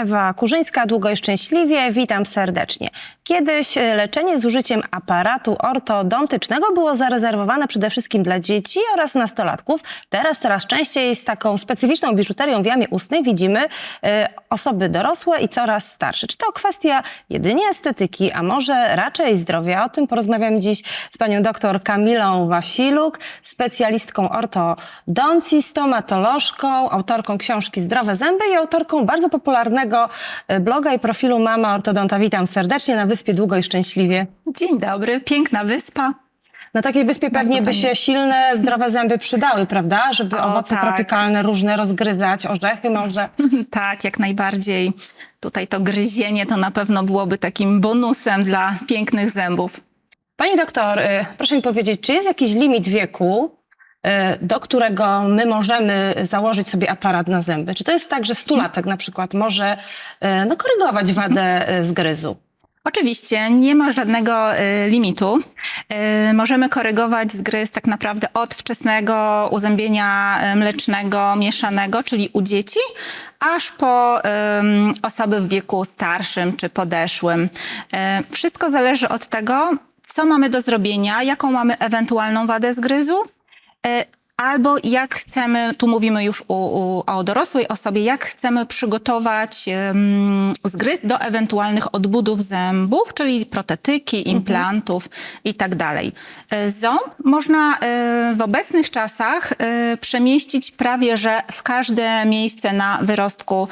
Ewa Kurzyńska, długo i szczęśliwie. Witam serdecznie. Kiedyś e, leczenie z użyciem aparatu ortodontycznego było zarezerwowane przede wszystkim dla dzieci oraz nastolatków. Teraz coraz częściej z taką specyficzną biżuterią w jamie ustnej widzimy e, osoby dorosłe i coraz starsze. Czy to kwestia jedynie estetyki, a może raczej zdrowia? O tym porozmawiam dziś z panią doktor Kamilą Wasiluk, specjalistką ortodoncji, stomatolożką, autorką książki Zdrowe Zęby i autorką bardzo popularnego e, bloga i profilu Mama Ortodonta. Witam serdecznie na Wyspie Długo i Szczęśliwie. Dzień dobry, piękna wyspa. Na takiej wyspie Bardzo pewnie by fajnie. się silne, zdrowe zęby przydały, prawda? Żeby O, owoce tak. tropikalne różne rozgryzać, orzechy może. Tak, jak najbardziej. Tutaj to gryzienie to na pewno byłoby takim bonusem dla pięknych zębów. Pani doktor, y, proszę mi powiedzieć, czy jest jakiś limit wieku, y, do którego my możemy założyć sobie aparat na zęby? Czy to jest tak, że stulatek na przykład może y, no, korygować wadę zgryzu? Oczywiście nie ma żadnego y, limitu. Y, możemy korygować zgryz tak naprawdę od wczesnego uzębienia y, mlecznego mieszanego, czyli u dzieci, aż po ym, osoby w wieku starszym czy podeszłym. Y, wszystko zależy od tego, co mamy do zrobienia, jaką mamy ewentualną wadę zgryzu. Y, Albo jak chcemy, tu mówimy już u, u, o dorosłej osobie, jak chcemy przygotować um, zgryz do ewentualnych odbudów zębów, czyli protetyki, implantów i tak dalej. E, Ząb można e, w obecnych czasach e, przemieścić prawie że w każde miejsce na wyrostku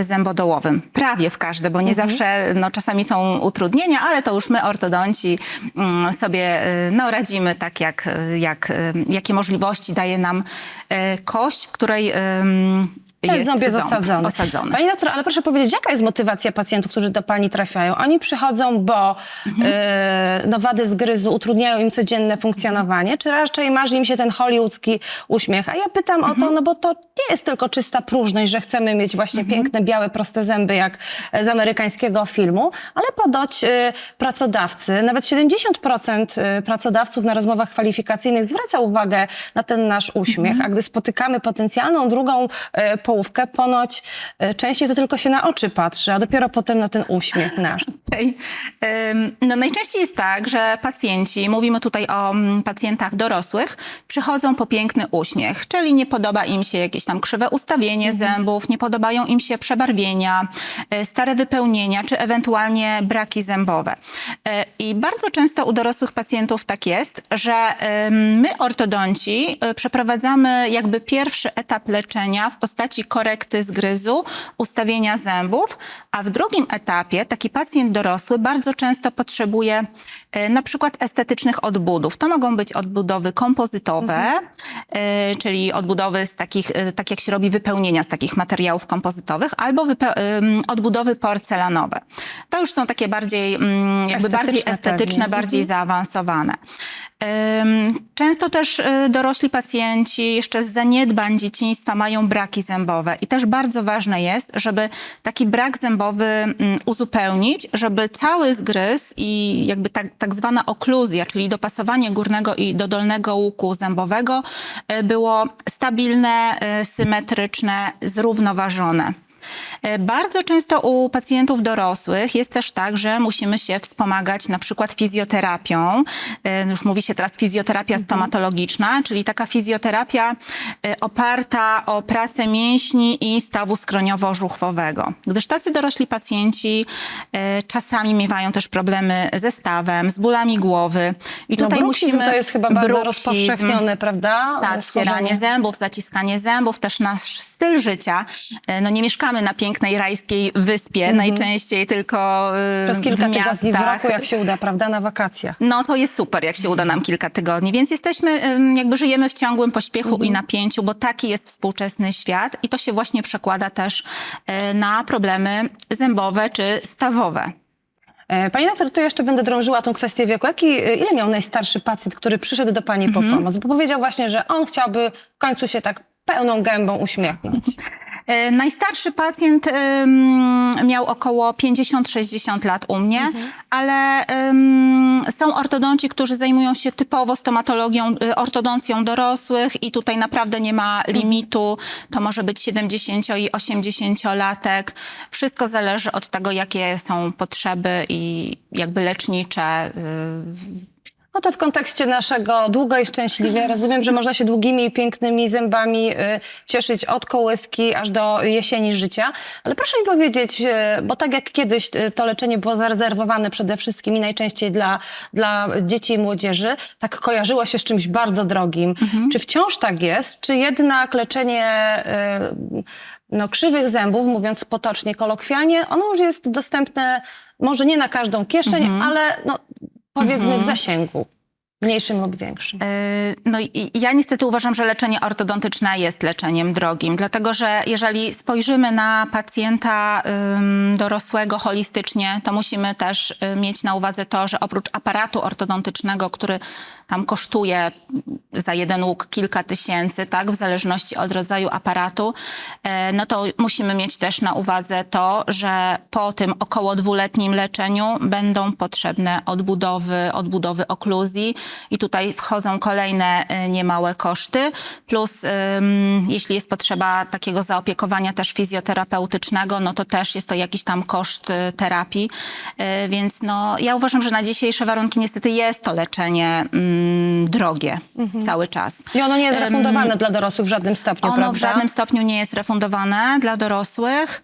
zębodołowym. Prawie w każde, bo nie zawsze, no czasami są utrudnienia, ale to już my ortodonci mm, sobie no, radzimy tak, jak, jak, jakie możliwości daje nam e, kość, w której jest ząb jest osadzony. osadzony. Pani doktor, ale proszę powiedzieć, jaka jest motywacja pacjentów, którzy do pani trafiają? Oni przychodzą, bo Mhm. e, no, wady zgryzu utrudniają im codzienne funkcjonowanie, czy raczej marzy im się ten hollywoodzki uśmiech? A ja pytam o Mhm. to, no bo to nie jest tylko czysta próżność, że chcemy mieć właśnie Mhm. piękne, białe, proste zęby, jak z amerykańskiego filmu, ale podoć e, pracodawcy, nawet 70% e, pracodawców na rozmowach kwalifikacyjnych zwraca uwagę na ten nasz uśmiech, Mhm. a gdy spotykamy potencjalną drugą e, połówkę, ponoć e, częściej to tylko się na oczy patrzy, a dopiero potem na ten uśmiech nasz. No najczęściej jest tak, że pacjenci, mówimy tutaj o mm, pacjentach dorosłych, przychodzą po piękny uśmiech, czyli nie podoba im się jakieś tam krzywe ustawienie zębów, nie podobają im się przebarwienia, y, stare wypełnienia, czy ewentualnie braki zębowe. Y, I bardzo często u dorosłych pacjentów tak jest, że my ortodonci przeprowadzamy jakby pierwszy etap leczenia w postaci korekty zgryzu, ustawienia zębów, a w drugim etapie taki pacjent dorosły bardzo często potrzebuje e, na przykład estetycznych odbudów. To mogą być odbudowy kompozytowe, e, czyli odbudowy z takich, e, tak jak się robi wypełnienia z takich materiałów kompozytowych, albo odbudowy porcelanowe. To już są takie bardziej, jakby bardziej Estetyczne estetyczne, pewnie. bardziej zaawansowane. Często też y, dorośli pacjenci jeszcze z zaniedbań dzieciństwa mają braki zębowe i też bardzo ważne jest, żeby taki brak zębowy mm, uzupełnić, żeby cały zgryz i jakby tak, tak zwana okluzja, czyli dopasowanie górnego i do dolnego łuku zębowego y, było stabilne, y, symetryczne, zrównoważone. E, Bardzo często u pacjentów dorosłych jest też tak, że musimy się wspomagać na przykład fizjoterapią. E, Już mówi się teraz fizjoterapia stomatologiczna, czyli taka fizjoterapia e, oparta o pracę mięśni i stawu skroniowo-żuchwowego. Gdyż tacy dorośli pacjenci czasami miewają też problemy ze stawem, z bólami głowy. I No, tutaj bruksizm musimy... to jest chyba bardzo bruksizm, rozpowszechnione, prawda? tak, ścieranie zębów, zaciskanie zębów, też nasz styl życia. No nie mieszkamy na pięknej rajskiej wyspie, najczęściej tylko e, Przez kilka w tygodni w miastach. roku, jak się uda, prawda? Na wakacjach. No to jest super, jak się uda nam kilka tygodni, więc jesteśmy, jakby żyjemy w ciągłym pośpiechu i napięciu, bo taki jest współczesny świat i to się właśnie przekłada też e, na problemy zębowe czy stawowe. E, Pani doktor, tu jeszcze będę drążyła tą kwestię wieku. Jaki, e, ile miał najstarszy pacjent, który przyszedł do pani po pomoc? Bo powiedział właśnie, że on chciałby w końcu się tak pełną gębą uśmiechnąć. E, Najstarszy pacjent ym, miał około 50-60 lat u mnie, ale ym, są ortodonci, którzy zajmują się typowo stomatologią, y, ortodoncją dorosłych i tutaj naprawdę nie ma limitu. To może być 70 i 80-latek. Wszystko zależy od tego, jakie są potrzeby i jakby lecznicze. y, No to w kontekście naszego długo i szczęśliwie rozumiem, że można się długimi i pięknymi zębami y, cieszyć od kołyski aż do jesieni życia. Ale proszę mi powiedzieć, y, bo tak jak kiedyś y, to leczenie było zarezerwowane przede wszystkim i najczęściej dla, dla dzieci i młodzieży, tak kojarzyło się z czymś bardzo drogim. Czy wciąż tak jest? Czy jednak leczenie y, no, krzywych zębów, mówiąc potocznie, kolokwialnie, ono już jest dostępne może nie na każdą kieszeń, ale no, powiedzmy w zasięgu, mniejszym lub większym. Yy, No i ja niestety uważam, że leczenie ortodontyczne jest leczeniem drogim, dlatego że jeżeli spojrzymy na pacjenta dorosłego holistycznie, to musimy też y, mieć na uwadze to, że oprócz aparatu ortodontycznego, który tam kosztuje za jeden łuk kilka tysięcy, tak, w zależności od rodzaju aparatu, e, no to musimy mieć też na uwadze to, że po tym około dwuletnim leczeniu będą potrzebne odbudowy, odbudowy okluzji i tutaj wchodzą kolejne e, niemałe koszty, plus jeśli jest potrzeba takiego zaopiekowania też fizjoterapeutycznego, no to też jest to jakiś tam koszt e, terapii, E, więc no ja uważam, że na dzisiejsze warunki niestety jest to leczenie drogie cały czas. I ono nie jest refundowane dla dorosłych w żadnym stopniu, Ono prawda? w żadnym stopniu nie jest refundowane dla dorosłych.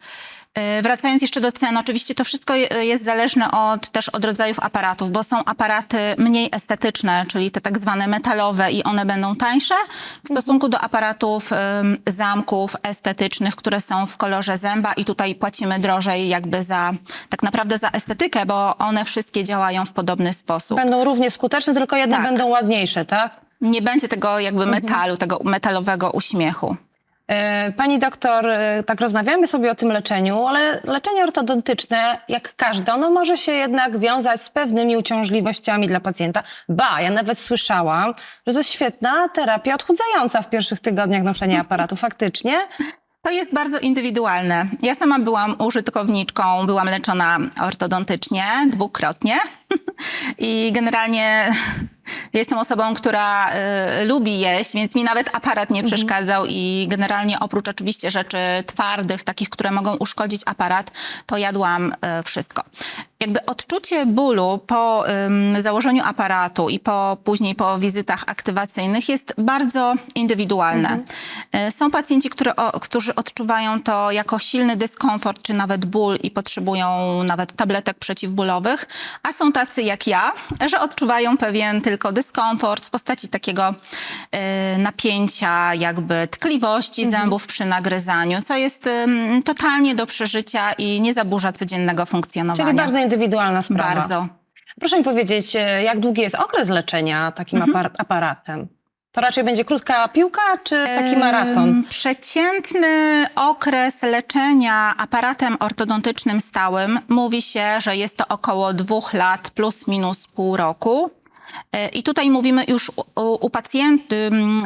Yy, Wracając jeszcze do cen, oczywiście to wszystko je- jest zależne od, też od rodzajów aparatów, bo są aparaty mniej estetyczne, czyli te tak zwane metalowe i one będą tańsze w stosunku do aparatów ym, zamków estetycznych, które są w kolorze zęba i tutaj płacimy drożej jakby za, tak naprawdę za estetykę, bo one wszystkie działają w podobny sposób. Będą równie skuteczne, tylko jedne Tak. będą ładniejsze, tak? Nie będzie tego jakby metalu, tego metalowego uśmiechu. E, Pani doktor, e, tak rozmawiamy sobie o tym leczeniu, ale leczenie ortodontyczne, jak każde, ono może się jednak wiązać z pewnymi uciążliwościami dla pacjenta. Ba, ja nawet słyszałam, że to świetna terapia odchudzająca w pierwszych tygodniach noszenia aparatu. Faktycznie? To jest bardzo indywidualne. Ja sama byłam użytkowniczką, byłam leczona ortodontycznie dwukrotnie i generalnie jestem osobą, która y, lubi jeść, więc mi nawet aparat nie przeszkadzał i generalnie oprócz oczywiście rzeczy twardych, takich, które mogą uszkodzić aparat, to jadłam y, wszystko. Jakby odczucie bólu po ym, założeniu aparatu i po, później po wizytach aktywacyjnych jest bardzo indywidualne. Y, Są pacjenci, które, o, którzy odczuwają to jako silny dyskomfort czy nawet ból i potrzebują nawet tabletek przeciwbólowych, a są tacy jak ja, że odczuwają pewien tylko dyskomfort w postaci takiego y, napięcia, jakby tkliwości zębów przy nagryzaniu, co jest ym, totalnie do przeżycia i nie zaburza codziennego funkcjonowania. Indywidualna sprawa. Bardzo. Proszę mi powiedzieć, e, jak długi jest okres leczenia takim Mhm. apar- aparatem? To raczej będzie krótka piłka, czy taki maraton? Przeciętny okres leczenia aparatem ortodontycznym stałym mówi się, że jest to około dwóch lat plus minus pół roku. E, I tutaj mówimy już u, u pacjentów,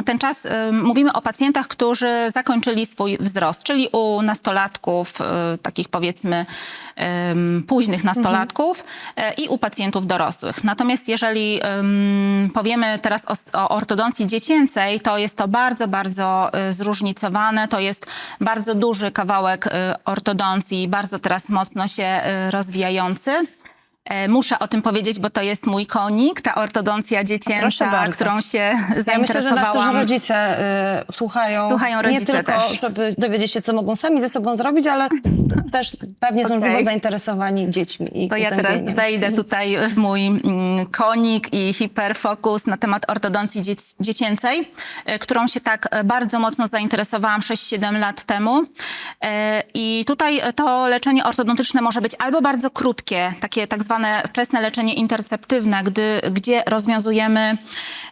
ten czas em, mówimy o pacjentach, którzy zakończyli swój wzrost, czyli u nastolatków, e, takich powiedzmy późnych nastolatków e, i u pacjentów dorosłych. Natomiast jeżeli em, powiemy teraz o, o ortodoncji dziecięcej, to jest to bardzo, bardzo e, zróżnicowane. To jest bardzo duży kawałek e, ortodoncji, bardzo teraz mocno się e, rozwijający. E, Muszę o tym powiedzieć, bo to jest mój konik, ta ortodoncja dziecięca, którą się Ja myślę, że nas też zainteresowałam. rodzice y, słuchają. Słuchają rodzice nie tylko, też. żeby dowiedzieć się, co mogą sami ze sobą zrobić, ale też pewnie są okay. zainteresowani dziećmi i To ja teraz wejdę tutaj w mój mm, konik i hiperfokus na temat ortodoncji dziec- dziecięcej, e, którą się tak e, bardzo mocno zainteresowałam 6-7 lat temu. E, I tutaj to leczenie ortodontyczne może być albo bardzo krótkie, takie tak zwane wczesne leczenie interceptywne, gdy, gdzie rozwiązujemy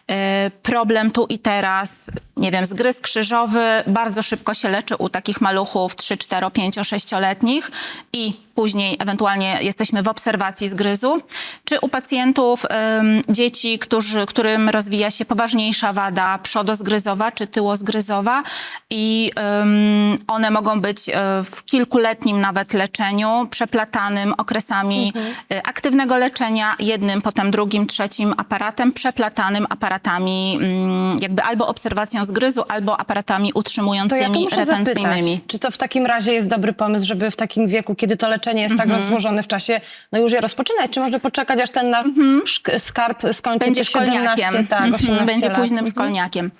e, problem tu i teraz. Nie wiem, zgryz krzyżowy bardzo szybko się leczy u takich maluchów 3, 4, 5, 6-letnich i później ewentualnie jesteśmy w obserwacji zgryzu, czy u pacjentów em, dzieci, którzy, którym rozwija się poważniejsza wada przodozgryzowa czy tyłozgryzowa i em, one mogą być e, w kilkuletnim nawet leczeniu, przeplatanym okresami e, aktywnego leczenia, jednym, potem drugim, trzecim aparatem, przeplatanym aparatami mm, jakby albo obserwacją zgryzu, albo aparatami To ja utrzymującymi, muszę zapytać, retencyjnymi. czy to w takim razie jest dobry pomysł, żeby w takim wieku, kiedy to leczenie jest Mhm. tak rozłożone w czasie, no już je rozpoczynać? Czy może poczekać, aż ten nasz szk- skarb skończy Mhm. Będzie te 17, szkolniakiem. tak, Mhm, 18 Będzie lat? późnym Mhm. szkolniakiem.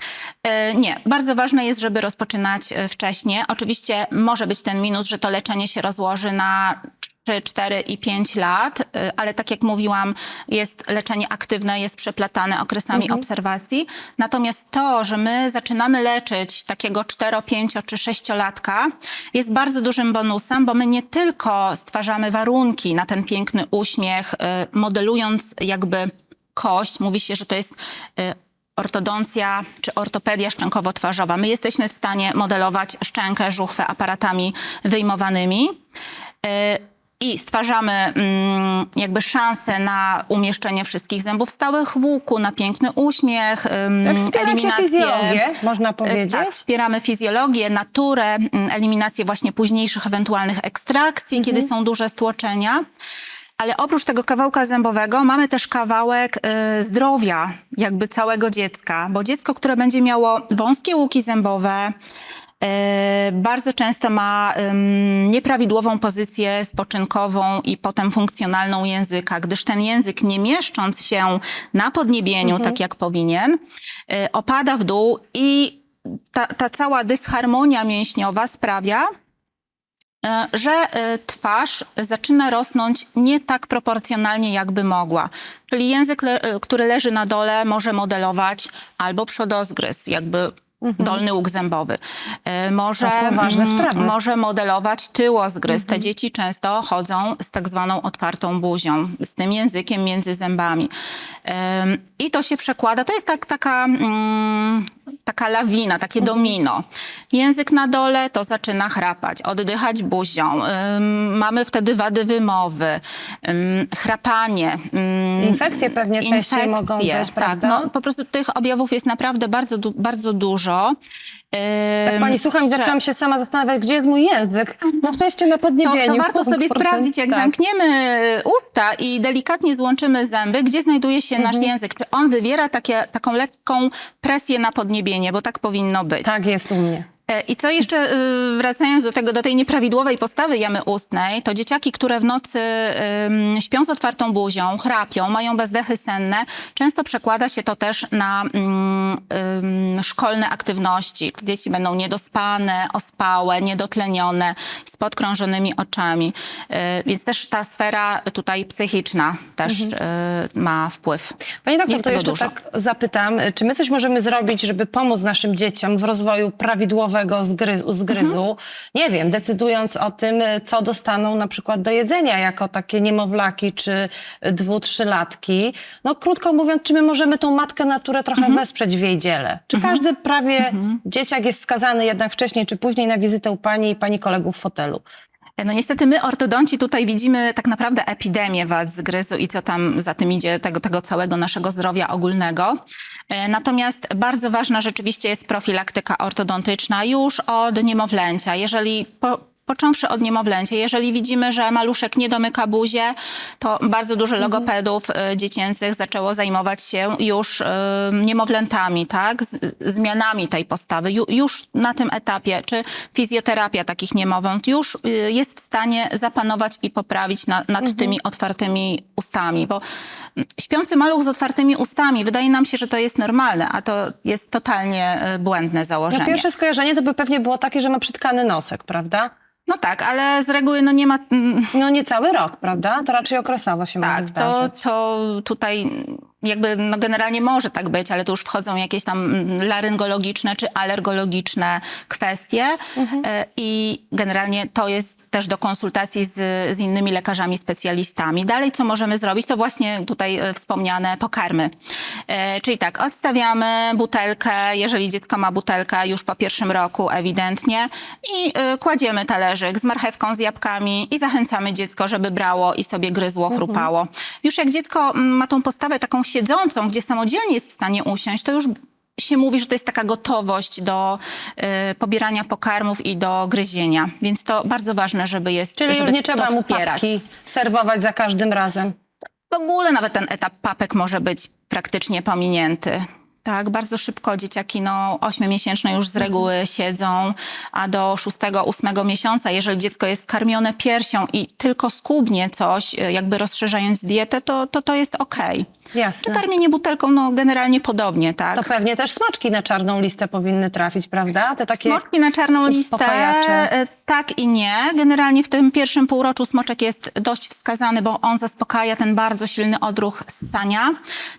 E, Nie, bardzo ważne jest, żeby rozpoczynać e, wcześnie. Oczywiście może być ten minus, że to leczenie się rozłoży na 3, 4 i 5 lat, e, ale tak jak mówiłam, jest leczenie aktywne, jest przeplatane okresami Mhm. obserwacji. Natomiast to, że my zaczynamy leczyć takiego 4, 5 czy 6-latka, jest bardzo dużym bonusem, bo my nie tylko stwarzamy warunki na ten piękny uśmiech, e, modelując jakby kość. Mówi się, że to jest y, ortodoncja czy ortopedia szczękowo-twarzowa. My jesteśmy w stanie modelować szczękę, żuchwę aparatami wyjmowanymi. I stwarzamy mm, jakby szansę na umieszczenie wszystkich zębów stałych w łuku, na piękny uśmiech, ym, Tak, Wspieracie fizjologię, można E, powiedzieć. Tak, wspieramy fizjologię, naturę, mm, eliminację właśnie późniejszych ewentualnych ekstrakcji, kiedy Mhm. są duże stłoczenia. Ale oprócz tego kawałka zębowego mamy też kawałek y, zdrowia jakby całego dziecka, bo dziecko, które będzie miało wąskie łuki zębowe, bardzo często ma nieprawidłową pozycję spoczynkową i potem funkcjonalną języka, gdyż ten język nie mieszcząc się na podniebieniu, tak jak powinien, y, opada w dół i ta, ta cała dysharmonia mięśniowa sprawia, e, że e, twarz zaczyna rosnąć nie tak proporcjonalnie, jakby mogła. Czyli język, le- e, który leży na dole, może modelować albo przodozgryz, jakby dolny łuk zębowy. E, Może, Mhm. Może modelować tyłozgryz. Mhm. Te dzieci często chodzą z tak zwaną otwartą buzią, z tym językiem między zębami. Em, I to się przekłada, to jest tak, taka, mm, taka lawina, takie Mhm. domino. Język na dole to zaczyna chrapać, oddychać buzią. Ym, mamy wtedy wady wymowy, ym, chrapanie. ym, Infekcje pewnie częściej mogą być, tak, prawda? no, po prostu tych objawów jest naprawdę bardzo, du- bardzo dużo. Tak pani słucham że- zaczęłam się sama zastanawiać, gdzie jest mój język. Na szczęście na to, podniebieniu. to warto sobie sprawdzić, jak tak. zamkniemy usta i delikatnie złączymy zęby, gdzie znajduje się Mhm. nasz język. Czy on wywiera takie, taką lekką presję na podniebienie, bo tak powinno być. Tak jest u mnie. E, I co jeszcze, y, wracając do tego, do tej nieprawidłowej postawy jamy ustnej, to dzieciaki, które w nocy śpią z otwartą buzią, chrapią, mają bezdechy senne, często przekłada się to też na szkolne aktywności. Dzieci będą niedospane, ospałe, niedotlenione, z podkrążonymi oczami. Y, więc też ta sfera tutaj psychiczna też y, ma wpływ. Pani doktor, Jest to jeszcze dużo. tak zapytam, czy my coś możemy zrobić, żeby pomóc naszym dzieciom w rozwoju prawidłowego zgryzu, zgryzu? Mhm. Nie wiem, decydując o tym, co dostaną na przykład do jedzenia jako takie niemowlaki czy dwu, trzylatki. No krótko mówiąc, czy my możemy tą matkę naturę trochę Mhm. wesprzeć w jej dziele? Czy każdy prawie dzieciak jest skazany jednak wcześniej czy później na wizytę u pani i pani kolegów w fotelu? No niestety my, ortodonci, tutaj widzimy tak naprawdę epidemię wad zgryzu i co tam za tym idzie, tego, tego całego naszego zdrowia ogólnego. E, Natomiast bardzo ważna rzeczywiście jest profilaktyka ortodontyczna już od niemowlęcia. Jeżeli po, Począwszy od niemowlęcia, jeżeli widzimy, że maluszek nie domyka buzie, to bardzo dużo logopedów e, dziecięcych zaczęło zajmować się już e, niemowlętami, tak? Z, zmianami tej postawy. Ju, już na tym etapie, czy fizjoterapia takich niemowląt już y, jest w stanie zapanować i poprawić na, nad tymi otwartymi ustami, bo mm, śpiący maluch z otwartymi ustami, wydaje nam się, że to jest normalne, a to jest totalnie y, błędne No założenie. pierwsze skojarzenie to by pewnie było takie, że ma przytkany nosek, prawda? No tak, ale z reguły no nie ma... No nie cały rok, prawda? To raczej okresowo się może Tak, to, to tutaj jakby no generalnie może tak być, ale tu już wchodzą jakieś tam mm, laryngologiczne czy alergologiczne kwestie E, i generalnie to jest też do konsultacji z, z innymi lekarzami, specjalistami. Dalej, co możemy zrobić, to właśnie tutaj e, wspomniane pokarmy. E, Czyli tak, odstawiamy butelkę, jeżeli dziecko ma butelkę już po pierwszym roku ewidentnie i kładziemy talerzyk z marchewką, z jabłkami i zachęcamy dziecko, żeby brało i sobie gryzło, chrupało. Już jak dziecko mm, ma tą postawę taką siedzącą, gdzie samodzielnie jest w stanie usiąść, to już się mówi, że to jest taka gotowość do e, pobierania pokarmów i do gryzienia. Więc to bardzo ważne, żeby jest, Czyli żeby już nie trzeba mu wspierać. papki serwować za każdym razem. W ogóle nawet ten etap papek może być praktycznie pominięty. Tak, bardzo szybko dzieciaki, no, ośmiomiesięczne już z reguły siedzą, a do szóstego, ósmego miesiąca, jeżeli dziecko jest karmione piersią i tylko skubnie coś, y, jakby rozszerzając dietę, to to, to jest okej. Czy Jasne. karmienie butelką, no generalnie podobnie, tak? To pewnie też smaczki na czarną listę powinny trafić, prawda? Te takie... Smoczki na czarną listę, e, tak i nie. Generalnie w tym pierwszym półroczu smoczek jest dość wskazany, bo on zaspokaja ten bardzo silny odruch ssania.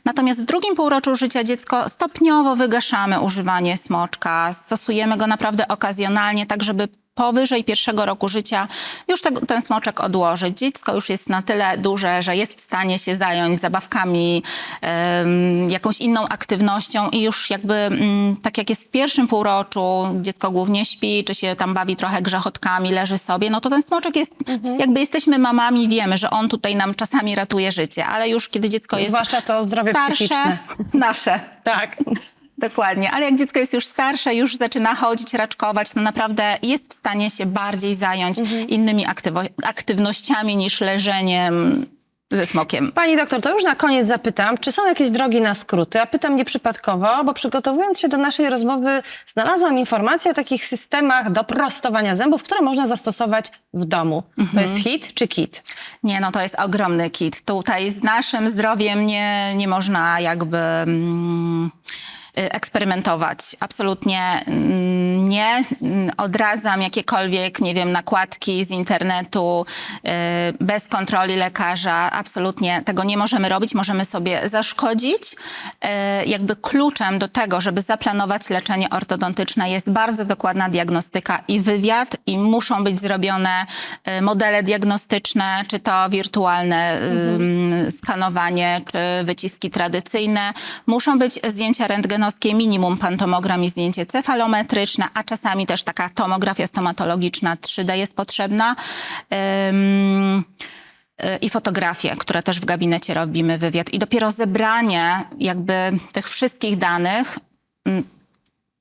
Natomiast w drugim półroczu życia dziecko stopniowo wygaszamy używanie smoczka. Stosujemy go naprawdę okazjonalnie, tak żeby powyżej pierwszego roku życia już tego, ten smoczek odłożyć. Dziecko już jest na tyle duże, że jest w stanie się zająć zabawkami, em, jakąś inną aktywnością i już jakby mm, tak jak jest w pierwszym półroczu, dziecko głównie śpi, czy się tam bawi trochę grzechotkami, leży sobie, no to ten smoczek jest, jakby jesteśmy mamami, wiemy, że on tutaj nam czasami ratuje życie, ale już kiedy dziecko jest Zwłaszcza to zdrowie starsze, psychiczne. nasze, tak. Dokładnie, ale jak dziecko jest już starsze, już zaczyna chodzić, raczkować, to naprawdę jest w stanie się bardziej zająć innymi aktywo- aktywnościami niż leżeniem ze smokiem. Pani doktor, to już na koniec zapytam, czy są jakieś drogi na skróty? A pytam nieprzypadkowo, bo przygotowując się do naszej rozmowy, znalazłam informację o takich systemach do prostowania zębów, które można zastosować w domu. To jest hit czy kit? Nie, no to jest ogromny kit. Tutaj z naszym zdrowiem nie, nie można jakby mm, eksperymentować. Absolutnie mm, nie. Mm, Odradzam jakiekolwiek, nie wiem, nakładki z internetu y, bez kontroli lekarza. Absolutnie tego nie możemy robić. Możemy sobie zaszkodzić. Y, Jakby kluczem do tego, żeby zaplanować leczenie ortodontyczne jest bardzo dokładna diagnostyka i wywiad i muszą być zrobione y, modele diagnostyczne, czy to wirtualne ym, skanowanie, czy wyciski tradycyjne. Muszą być zdjęcia rentgenowskie, minimum pantomogram i zdjęcie cefalometryczne, a czasami też taka tomografia stomatologiczna 3D jest potrzebna. Y, i fotografię, które też w gabinecie robimy wywiad. I dopiero zebranie jakby tych wszystkich danych mm,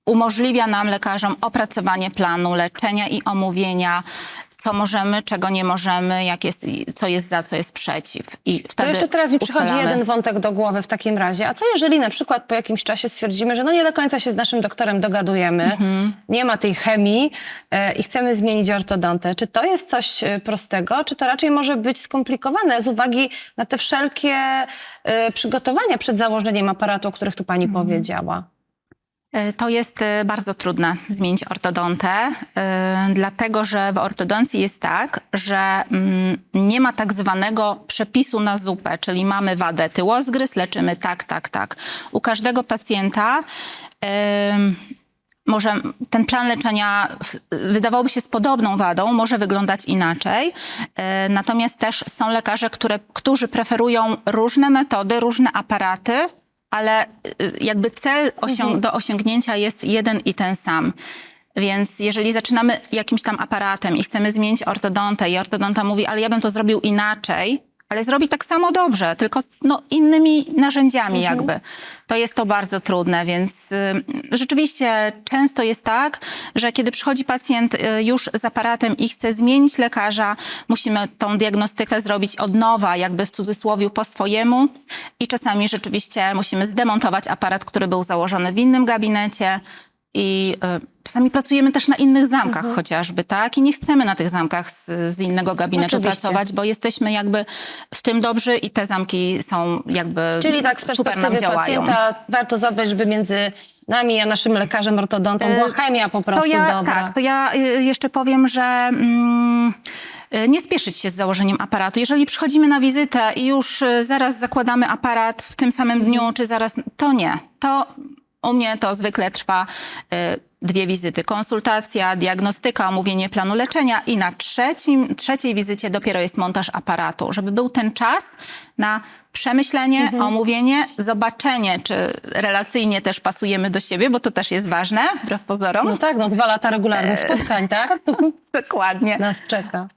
umożliwia nam, lekarzom, opracowanie planu leczenia i omówienia, co możemy, czego nie możemy, jak jest, co jest za, co jest przeciw. I To wtedy jeszcze teraz mi przychodzi jeden wątek do głowy w takim razie. A co jeżeli na przykład po jakimś czasie stwierdzimy, że no nie do końca się z naszym doktorem dogadujemy, Mhm. nie ma tej chemii e, i chcemy zmienić ortodontę? Czy to jest coś e, prostego, czy to raczej może być skomplikowane z uwagi na te wszelkie e, przygotowania przed założeniem aparatu, o których tu pani Mhm. powiedziała? E, To jest e, bardzo trudne zmienić ortodontę, e, dlatego że w ortodoncji jest tak, że mm, nie ma tak zwanego przepisu na zupę, czyli mamy wadę tyłozgryz, leczymy tak, tak, tak. U każdego pacjenta może ten plan leczenia wydawałoby się z podobną wadą, może wyglądać inaczej. Natomiast też są lekarze, które, którzy preferują różne metody, różne aparaty, ale y, jakby cel osią- do osiągnięcia jest jeden i ten sam. Więc jeżeli zaczynamy jakimś tam aparatem i chcemy zmienić ortodontę i ortodonta mówi, ale ja bym to zrobił inaczej, ale zrobi tak samo dobrze, tylko no, innymi narzędziami jakby. To jest to bardzo trudne, więc y, rzeczywiście często jest tak, że kiedy przychodzi pacjent y, już z aparatem i chce zmienić lekarza, musimy tą diagnostykę zrobić od nowa, jakby w cudzysłowie po swojemu i czasami rzeczywiście musimy zdemontować aparat, który był założony w innym gabinecie i y, czasami pracujemy też na innych zamkach chociażby, tak? I nie chcemy na tych zamkach z, z innego gabinetu Oczywiście. pracować, bo jesteśmy jakby w tym dobrzy i te zamki są jakby Czyli tak z super nam perspektywy działają. pacjenta warto zadbać, żeby między nami a naszym lekarzem ortodontą była chemia po prostu to ja, dobra. Tak, to ja y, jeszcze powiem, że mm, y, nie spieszyć się z założeniem aparatu. Jeżeli przychodzimy na wizytę i już y, zaraz zakładamy aparat w tym samym dniu, czy zaraz, to nie. To u mnie to zwykle trwa y, dwie wizyty. Konsultacja, diagnostyka, omówienie planu leczenia i na trzecim, trzeciej wizycie dopiero jest montaż aparatu, żeby był ten czas na przemyślenie, omówienie, zobaczenie, czy relacyjnie też pasujemy do siebie, bo to też jest ważne, wbrew pozorom. No tak, no dwa lata regularnych spotkań, tak? Dokładnie. Nas czeka.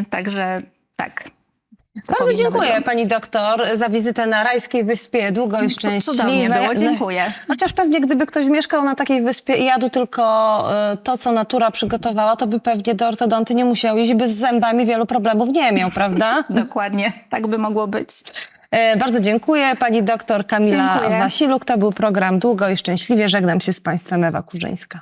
Y, także tak. Bardzo dziękuję pani doktor za wizytę na Rajskiej Wyspie. Długo i szczęśliwe. Cudownie było, dziękuję. Chociaż pewnie gdyby ktoś mieszkał na takiej wyspie i jadł tylko e, to, co natura przygotowała, to by pewnie do ortodonty nie musiał iść, by z zębami wielu problemów nie miał, prawda? Dokładnie, tak by mogło być. E, Bardzo dziękuję. Pani doktor Kamila Dziękuję. Wasiluk. To był program Długo i Szczęśliwie. Żegnam się z Państwem Ewa Kurzyńska.